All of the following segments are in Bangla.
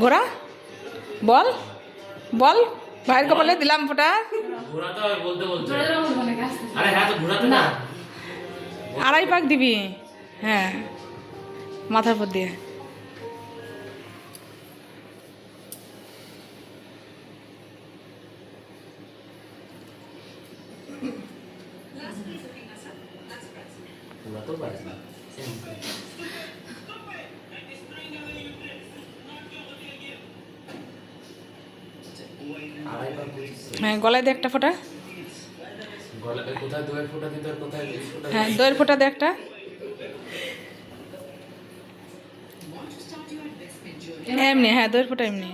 ঘোড়া? বল। বল। ভাইয়ের কপালে দিলাম ফোটা। আড়াই পাক দিবি। হ্যাঁ। মাথার উপর দিয়ে। পুরা তো পারছি হ্যাঁ গলায় দে একটা ফোঁটা। হ্যাঁ দইয়ের ফোঁটা দে একটা। এমনি হ্যাঁ দইয়ের ফোঁটা এমনি।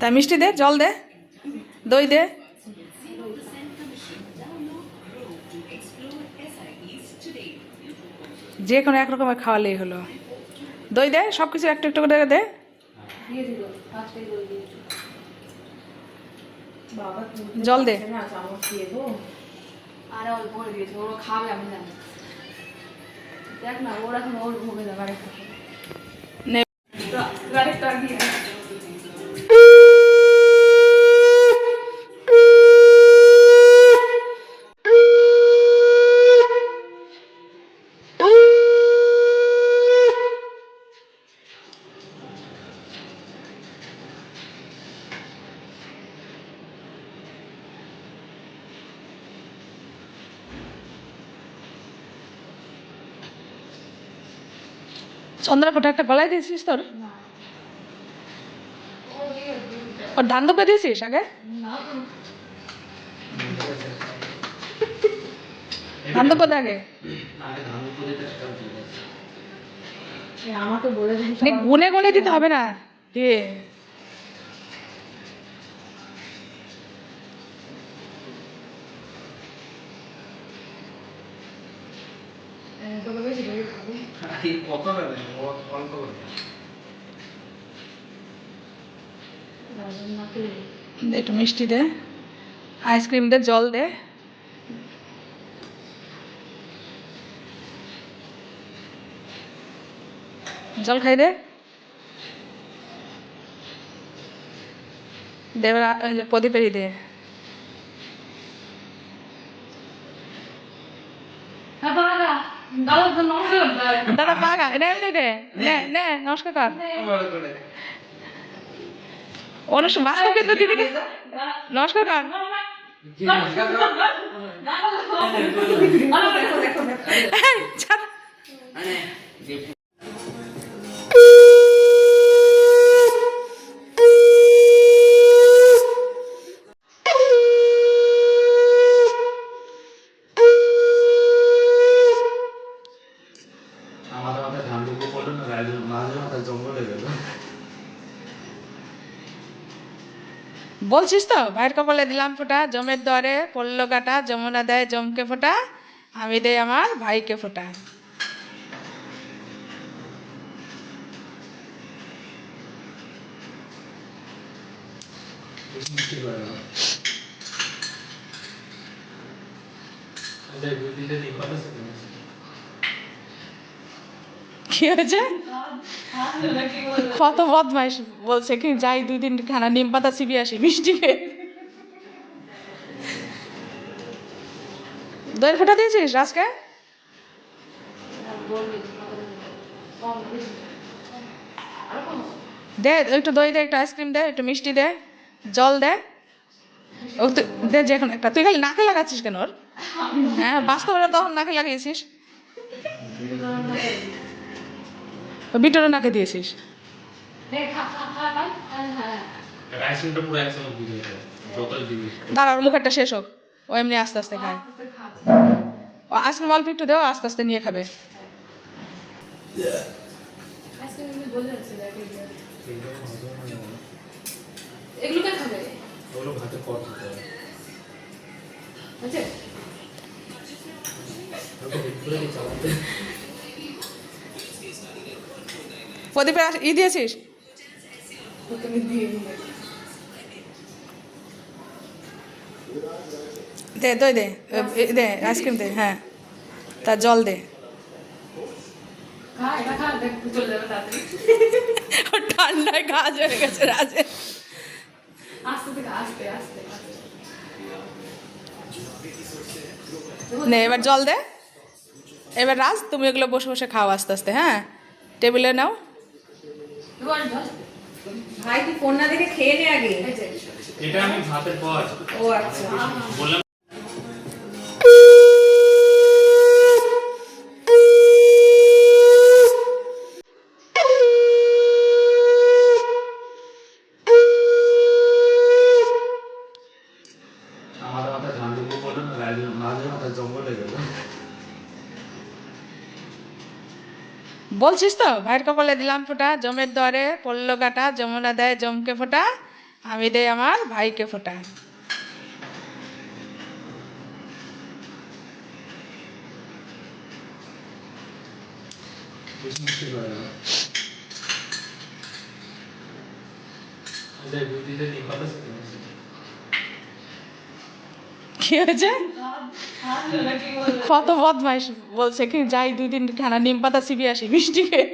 তা মিষ্টি দে জল দে দই দে। যে কোনো এক রকমের খাওয়ালেই হলো। দই দে সব কিছু একটু একটু করে দে দিয়ে দিল ফার্স্টেই করে দিয়েছি বাবা তুমি জল দে। আরে অল্প করে দিয়েছে ওরা খাবে আমি জানি। দেখ না ওরা এখন ওর মুখে যাবে আরেকটা। চন্দ্রা একটা গলায় দিয়েছিস তোর? ওর ধান ধুকে দিয়েছিস আগে? ধান ধুকে আগে। গুনে গুনে দিতে হবে না। দিয়ে। নাকে দে। একটু মিষ্টি দে। আইসক্রিম দে জল দে। জল খাই দে। দে এবার আ- প্রদীপেরই দে হ্যাঁ দাদা তো নমস্কার পাগা নে নে দে নে নে নমস্কার কর অনুষ্ঠান বাস্তব কিন্তু দিদি নমস্কার কর এই, ছাড়। আমাদের মাথায় ধান দুপুর পড়ল না রাইজের মাঝে মাথায় জঙ্গলে গেল বলছিস তো? ভাইয়ের কপালে দিলাম ফোঁটা জমের দরে পড়ল কাটা যমুনা দেয় জমকে ফোটা আমি দেই আমার ভাইকে ফোটা। কি হয়েছে? কত বদমাইশ বলছে কি যাই, দুই দিন খানা নিম পাতা চিবি আসি, মিষ্টি খেয়ে। দইয়ের ফোঁটা দিয়েছিস আজকে? দে, একটু দই দে, একটু আইসক্রিম দে, একটু মিষ্টি দে, জল দে। ও দে যে কোনো একটা। তুই খালি নাকে লাগাচ্ছিস কেন ওর? হ্যাঁ বাস্তবে তখন নাকে লাগিয়েছিস। বিটরও নাকে দিয়েছিস। দাঁড়া, ওর মুখেরটা শেষ হোক। ও এমনি আস্তে আস্তে খায়। আইসক্রিম অল্প একটু দেও আস্তে আস্তে নিয়ে খাবে। খাবে ওগুলো ভাতে কর দিতে হবে বুঝছে ওকে হিট করে দিয়ে চালাতে প্রদীপের আস- ই দিয়েছিস? দে দই দে দে আইসক্রিম দে হ্যাঁ। তা জল দে। ঠান্ডায় কাজ হয়ে গেছে রাজে। নে এবার জল দে। এবার রাজ তুমি এগুলো বসে বসে খাও আস্তে আস্তে হ্যাঁ। টেবিলে নাও। ভাই তুই ফোন না দেখে খেয়ে নে আগে। এটা আমি ভাতের পর। ও আচ্ছা। বললাম বলছিস তো? ভাইয়ের কপালে দিলাম ফোঁটা, জমের দরে পড়ল কাটা যমুনা দেয় জমকে ফোঁটা, আমি দেই আমার ভাইকে ফোঁটা। বেশ মুশকিল হয়ে গেল আচ্ছা বিউটিতে নিয়ে কথা শিখতে হবে। কি হয়েছে? কত বদমাইশ। বলছে কি যাই দুই দিন খানা নিম পাতা চিবি আসি মিষ্টি খেয়ে।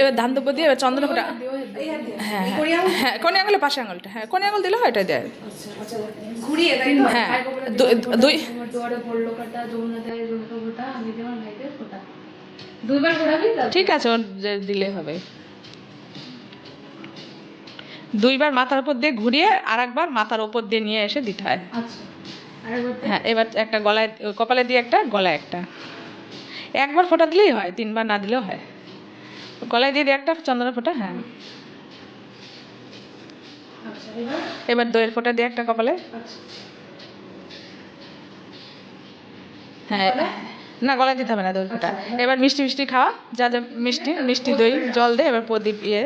এবার ধান দুপুর দিয়ে এবার চন্দ্র ফোঁটা। হ্যাঁ হ্যাঁ। হ্যাঁ কোন আঙুলে পাশে আঙুলটা। হ্যাঁ কোন আঙুল দিলে হয় এটা দেয়। হ্যাঁ দুই দুইবার তারপর- ঠিক আছে ওর দিলে হবে। দুইবার মাথার উপর দিয়ে ঘুরিয়ে আর একবার মাথার উপর দিয়ে নিয়ে এসে দিতে হয়। আচ্ছা। হ্যাঁ এবার একটা গলায় কপালে দিয়ে একটা গলায় একটা। একবার ফোঁটা দিলেই হয় তিনবার না দিলেও হয়। গলায় দিয়ে দিয়ে একটা চন্দনের ফোঁটা হ্যাঁ। আচ্ছা এবার? এবার দইয়ের ফোঁটা দিয়ে একটা কপালে। আচ্ছা। হ্যাঁ না, গলায় দিতে হবে না দই ফোঁটা এবার মিষ্টি মিষ্টি খাওয়া, যা যা মিষ্টি মিষ্টি দই, জল দে, এবার প্রদীপ ইয়ে।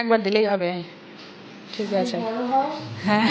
একবার দিলেই হবে। ঠিক আছে। হ্যাঁ।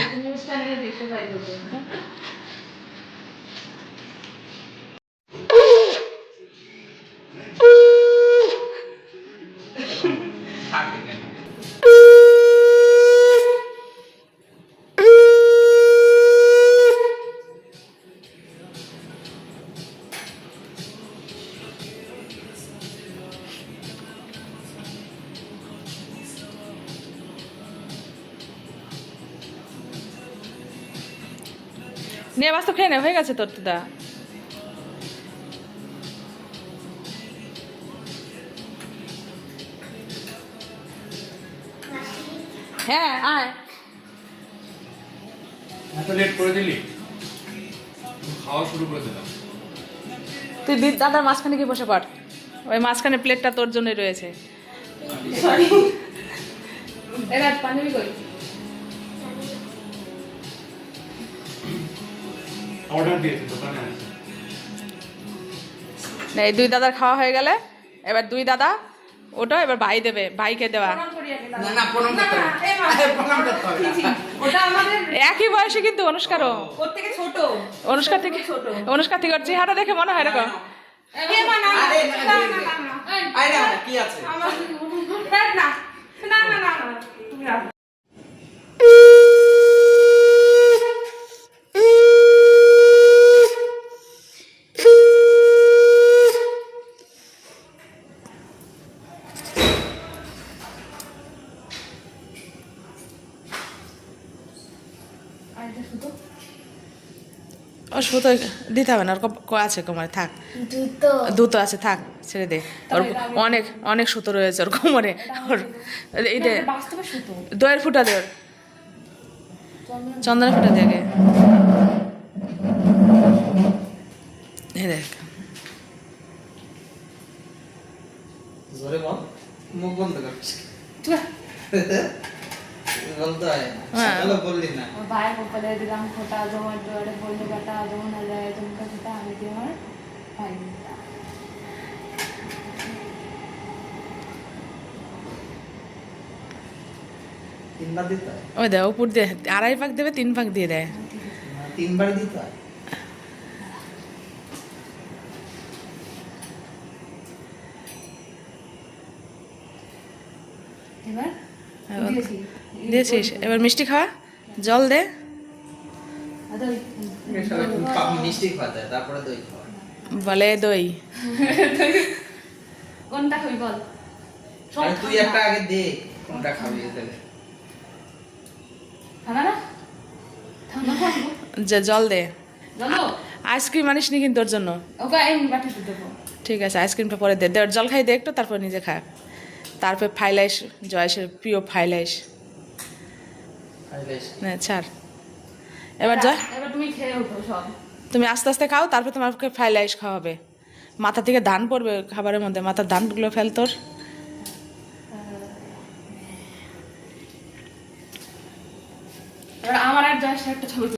দেখতে বাস্তব খেয়ে নে হয়ে গেছে তোর তো দা। হ্যাঁ আয়। এত লেট করে দিলি? খাওয়া শুরু করে দিলাম। তুই দি দাদার মাঝখানে গিয়ে বসে পড়। ওই মাঝখানে প্লেটটা তোর জন্যই রয়েছে। সরি এবার পাঞ্জাবি কই অর্ডার দিয়েছি দোকানে আছে এই দুই দাদার খাওয়া হয়ে গেলে এবার দুই দাদা ওটা এবার ভাই দেবে ভাইকে দেওয়া একই বয়সে কিন্তু অনুষ্কারও ওর থেকে ছোট অনুষ্কা থেকে চেহারা দেখে মনে হয় এরকম না না না আরে না কি আছে ও সুতো দিতে হবে না ওর আছে কোমরে? থাক। দুটো। আছে থাক ছেড়ে দে। ওর অনেক অনেক সুতো রয়েছে ওর কোমরে। ওর এই দে। দইয়ের ফুটা দে ওর। চন্দনের ফুটা দে আগে। দেখ। জোরে বল মুখ বন্ধ কর বলতে হয় হ্যাঁ। সকালে বললি না। ভাইয়ের কপালে দিলাম ফোঁটা জমার দুয়ারে পড়ল কাটা আমি ভাই হয়? ওই দেয় উপর দিয়ে আড়াই ভাগ দেবে তিন ভাগ দিয়ে দেয়। তিনবার দিতে হয়? এবার এবার- দিয়েছি। দিয়েছিস? এবার মিষ্টি খাওয়া? জল দে। বলে দই। কোনটা খাবি বল? তুই একটা আগে দে কোনটা খাবি তাহলে। ঠান্ডা না। ঠান্ডা খাব যে জল দে। আইসক্রিম আনিস নি কিন্তু তোর জন্য। ঠিক আছে আইসক্রিমটা পরে দে। দে জল খাই দে একটু তারপর নিজে খা। তারপর ফাইলাইস জয়েসের প্রিয় ফাইলাইস। না ছাড়। এবার যা। তুমি খেয়ে উঠো সব। তুমি আস্তে আস্তে খাও তারপর তোমাকে ফ্রাইড রাইস খাওয়াবে। মাথা থেকে ধান পড়বে খাবারের মধ্যে মাথার ধানগুলো ফেল তোর। আমার আর একটা ছবি।